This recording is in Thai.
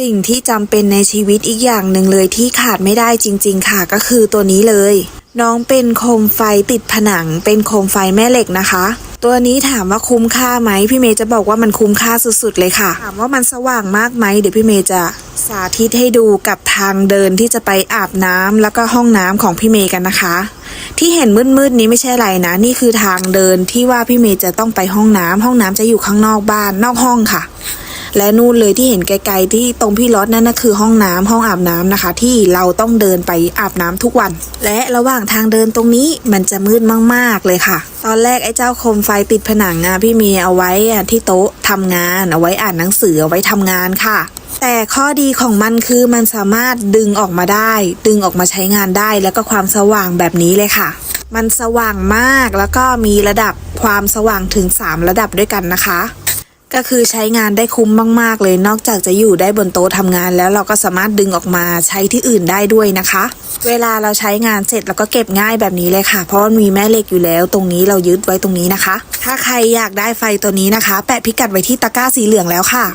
สิ่งที่จำเป็นในชีวิตอีกอย่างหนึ่งเลยที่ขาดไม่ได้จริง ๆ ค่ะก็คือตัวนี้เลย น้องเป็นโคมไฟติดผนัง เป็นโคมไฟแม่เหล็กนะคะ ตัวนี้ถามว่าคุ้มค่าไหมพี่เมย์จะบอกว่ามันคุ้มค่าสุดๆเลยค่ะ ถามว่ามันสว่างมากไหมเดี๋ยวพี่เมย์จะสาธิตให้ดูกับทางเดินที่จะไปอาบน้ำแล้วก็ห้องน้ำของพี่เมย์กันนะคะ ที่เห็นมืดๆนี้ไม่ใช่อะไรนะ นี่คือทางเดินที่ว่าพี่เมย์จะต้องไปห้องน้ำห้องน้ำจะอยู่ข้างนอกบ้านนอกห้องค่ะ และนู่นเลยที่เห็นไกลๆที่ตรงพี่รถนั่นนะคือห้องน้ำห้องอาบน้ำนะคะ ที่เราต้องเดินไปอาบน้ำทุกวัน และระหว่างทางเดินตรงนี้มันจะมืดมากๆเลยค่ะ ตอนแรกไอ้เจ้าโคมไฟติดผนังอะพี่เมีเอาไว้อะที่โต๊ะทำงานเอาไว้อ่านหนังสือเอาไว้ทำงานค่ะแต่ข้อดีของมันคือมันสามารถดึงออกมาได้ ดึงออกมาใช้งานได้แล้วก็ความสว่างแบบนี้เลยค่ะ มันสว่างมากแล้วก็มีระดับความสว่างถึง 3 ระดับด้วยกันนะคะ ก็คือใช้งานได้คุ้มมาก ๆ เลย นอกจากจะอยู่ได้บนโต๊ะทำงานแล้วเราก็สามารถดึงออกมาใช้ที่อื่นได้ด้วยนะคะ เวลาเราใช้งานเสร็จเราก็เก็บง่ายแบบนี้เลยค่ะ เพราะมันมีแม่เหล็กอยู่แล้ว ตรงนี้เรายึดไว้ตรงนี้นะคะ ถ้าใครอยากได้ไฟตัวนี้นะคะ แปะพิกัดไว้ที่ตะกร้าสีเหลืองแล้วค่ะ